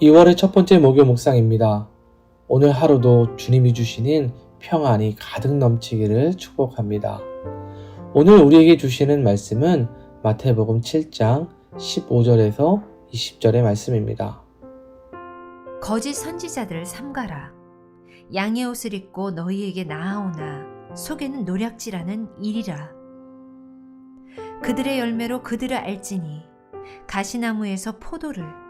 2월의 첫 번째 목요 묵상입니다. 오늘 하루도 주님이 주시는 평안이 가득 넘치기를 축복합니다. 오늘 우리에게 주시는 말씀은 마태복음 7장 15절에서 20절의 말씀입니다. 거짓 선지자들을 삼가라. 양의 옷을 입고 너희에게 나아오나 속에는 노략질하는 일이라. 그들의 열매로 그들을 알지니 가시나무에서 포도를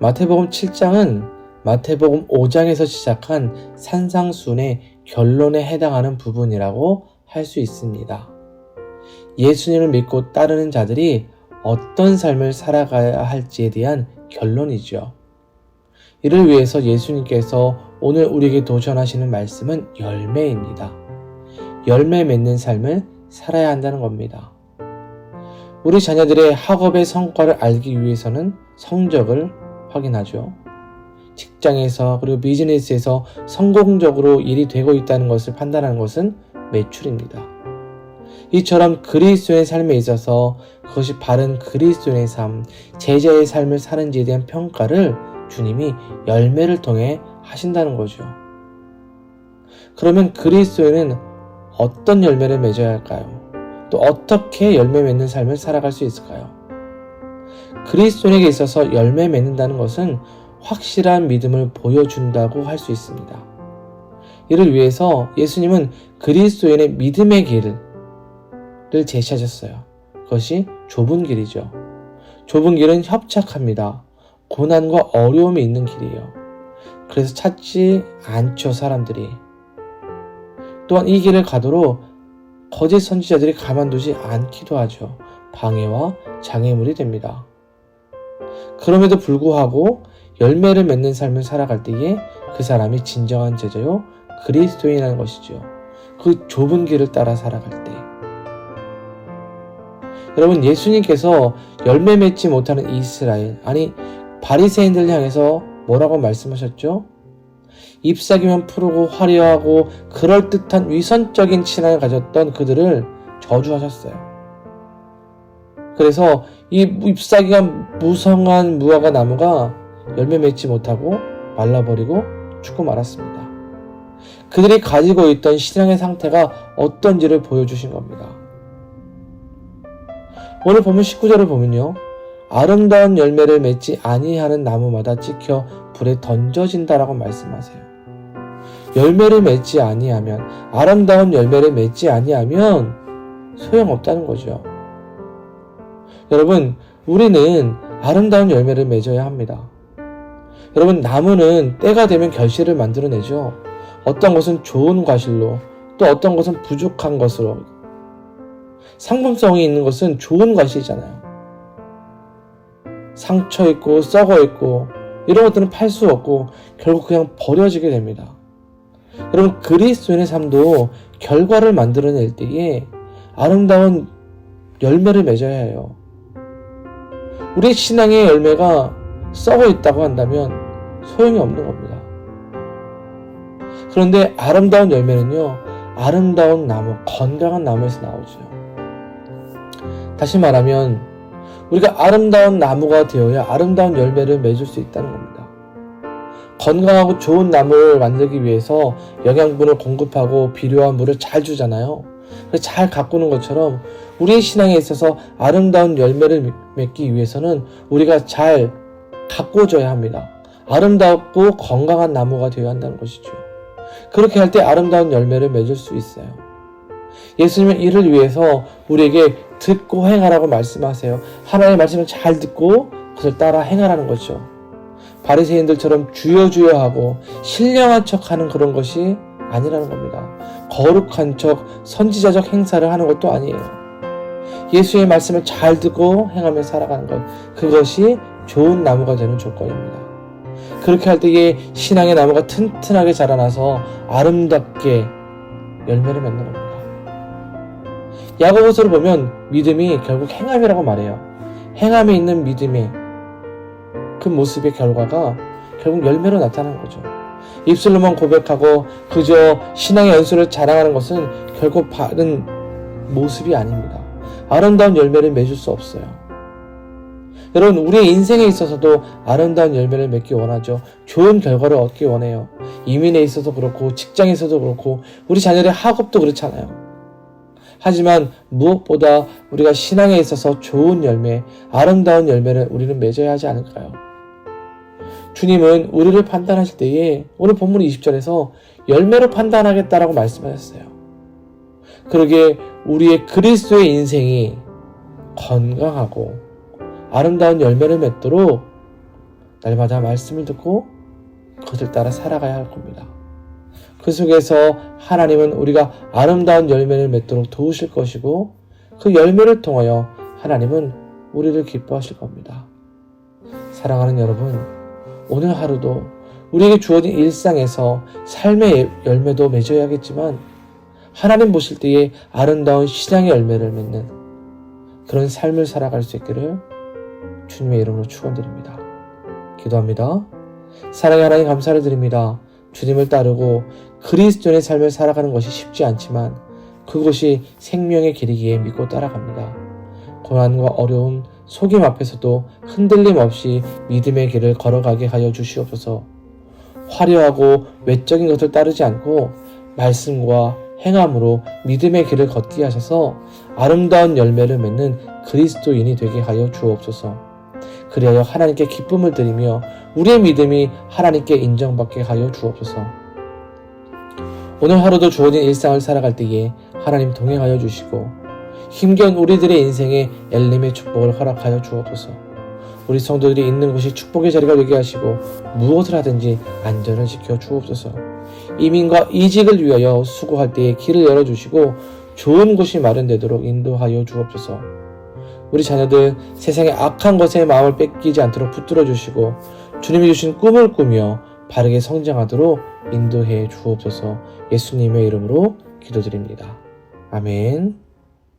마태복음 7장은 마태복음 5장에서 시작한 산상순의 결론에 해당하는 부분이라고 할 수 있습니다. 예수님을 믿고 따르는 자들이 어떤 삶을 살아가야 할지에 대한 결론이죠. 이를 위해서 예수님께서 오늘 우리에게 도전하시는 말씀은 열매입니다. 열매 맺는 삶을 살아야 한다는 겁니다. 우리 자녀들의 학업의 성과를 알기 위해서는 성적을 확인하죠. 직장에서 그리고 비즈니스에서 성공적으로 일이 되고 있다는 것을 판단하는 것은 매출입니다. 이처럼 그리스도의 삶에 있어서 그것이 바른 그리스도의 삶, 제자의 삶을 사는지에 대한 평가를 주님이 열매를 통해 하신다는 거죠. 그러면 그리스도에는 어떤 열매를 맺어야 할까요? 또 어떻게 열매 맺는 삶을 살아갈 수 있을까요? 그리스도인에게 있어서 열매 맺는다는 것은 확실한 믿음을 보여준다고 할 수 있습니다. 이를 위해서 예수님은 그리스도인의 믿음의 길을 제시하셨어요. 그것이 좁은 길이죠. 좁은 길은 협착합니다. 고난과 어려움이 있는 길이에요. 그래서 찾지 않죠, 사람들이. 또한 이 길을 가도록 거짓 선지자들이 가만두지 않기도 하죠. 방해와 장애물이 됩니다. 그럼에도 불구하고 열매를 맺는 삶을 살아갈 때에 그 사람이 진정한 제자요 그리스도인이라는 것이죠. 그 좁은 길을 따라 살아갈 때. 여러분 예수님께서 열매 맺지 못하는 이스라엘 아니 바리새인들 향해서 뭐라고 말씀하셨죠? 잎사귀만 푸르고 화려하고 그럴듯한 위선적인 신앙을 가졌던 그들을 저주하셨어요. 그래서 이 잎사귀가 무성한 무화과 나무가 열매 맺지 못하고 말라버리고 죽고 말았습니다. 그들이 가지고 있던 신앙의 상태가 어떤지를 보여주신 겁니다. 오늘 보면 19절을 보면요. 아름다운 열매를 맺지 아니하는 나무마다 찍혀 불에 던져진다라고 말씀하세요. 열매를 맺지 아니하면 아름다운 열매를 맺지 아니하면 소용없다는 거죠. 여러분, 우리는 아름다운 열매를 맺어야 합니다. 여러분, 나무는 때가 되면 결실을 만들어내죠. 어떤 것은 좋은 과실로, 또 어떤 것은 부족한 것으로. 상품성이 있는 것은 좋은 과실이잖아요. 상처 있고, 썩어 있고, 이런 것들은 팔 수 없고, 결국 그냥 버려지게 됩니다. 여러분, 그리스도인의 삶도 결과를 만들어낼 때에 아름다운 열매를 맺어야 해요. 우리 신앙의 열매가 썩어 있다고 한다면 소용이 없는 겁니다. 그런데 아름다운 열매는요, 아름다운 나무, 건강한 나무에서 나오죠. 다시 말하면, 우리가 아름다운 나무가 되어야 아름다운 열매를 맺을 수 있다는 겁니다. 건강하고 좋은 나무를 만들기 위해서 영양분을 공급하고 필요한 물을 잘 주잖아요. 잘 가꾸는 것처럼 우리의 신앙에 있어서 아름다운 열매를 맺기 위해서는 우리가 잘 가꿔줘야 합니다. 아름답고 건강한 나무가 되어야 한다는 것이죠. 그렇게 할 때 아름다운 열매를 맺을 수 있어요. 예수님은 이를 위해서 우리에게 듣고 행하라고 말씀하세요. 하나님의 말씀을 잘 듣고 그것을 따라 행하라는 거죠. 바리새인들처럼 주여 주여 하고 신령한 척하는 그런 것이 아니라는 겁니다. 거룩한 척 선지자적 행사를 하는 것도 아니에요. 예수의 말씀을 잘 듣고 행하며 살아가는 것 그것이 좋은 나무가 되는 조건입니다. 그렇게 할 때에 신앙의 나무가 튼튼하게 자라나서 아름답게 열매를 맺는 겁니다. 야고보서를 보면 믿음이 결국 행함이라고 말해요. 행함에 있는 믿음의 그 모습의 결과가 결국 열매로 나타나는 거죠. 입술로만 고백하고 그저 신앙의 연수를 자랑하는 것은 결국 바른 모습이 아닙니다. 아름다운 열매를 맺을 수 없어요. 여러분, 우리의 인생에 있어서도 아름다운 열매를 맺기 원하죠. 좋은 결과를 얻기 원해요. 이민에 있어서 그렇고, 직장에 있어도 그렇고, 우리 자녀의 학업도 그렇잖아요. 하지만 무엇보다 우리가 신앙에 있어서 좋은 열매, 아름다운 열매를 우리는 맺어야 하지 않을까요? 주님은 우리를 판단하실 때에 오늘 본문 20절에서 열매로 판단하겠다라고 말씀하셨어요. 그러기에 우리의 그리스도의 인생이 건강하고 아름다운 열매를 맺도록 날마다 말씀을 듣고 그것을 따라 살아가야 할 겁니다. 그 속에서 하나님은 우리가 아름다운 열매를 맺도록 도우실 것이고 그 열매를 통하여 하나님은 우리를 기뻐하실 겁니다. 사랑하는 여러분, 오늘 하루도 우리에게 주어진 일상에서 삶의 열매도 맺어야겠지만 하나님 보실 때에 아름다운 신앙의 열매를 맺는 그런 삶을 살아갈 수 있기를 주님의 이름으로 축원드립니다. 기도합니다. 사랑의 하나님 감사를 드립니다. 주님을 따르고 그리스도의 삶을 살아가는 것이 쉽지 않지만 그것이 생명의 길이기에 믿고 따라갑니다. 고난과 어려움, 속임 앞에서도 흔들림 없이 믿음의 길을 걸어가게 하여 주시옵소서. 화려하고 외적인 것을 따르지 않고 말씀과 행함으로 믿음의 길을 걷게 하셔서 아름다운 열매를 맺는 그리스도인이 되게 하여 주옵소서. 그리하여 하나님께 기쁨을 드리며 우리의 믿음이 하나님께 인정받게 하여 주옵소서. 오늘 하루도 주어진 일상을 살아갈 때에 하나님 동행하여 주시고 힘겨운 우리들의 인생에 엘림의 축복을 허락하여 주옵소서. 우리 성도들이 있는 곳이 축복의 자리가 되게 하시고 무엇을 하든지 안전을 지켜 주옵소서. 이민과 이직을 위하여 수고할 때에 길을 열어 주시고 좋은 곳이 마련되도록 인도하여 주옵소서. 우리 자녀들 세상의 악한 것에 마음을 뺏기지 않도록 붙들어 주시고 주님이 주신 꿈을 꾸며 바르게 성장하도록 인도해 주옵소서 예수님의 이름으로 기도드립니다. 아멘.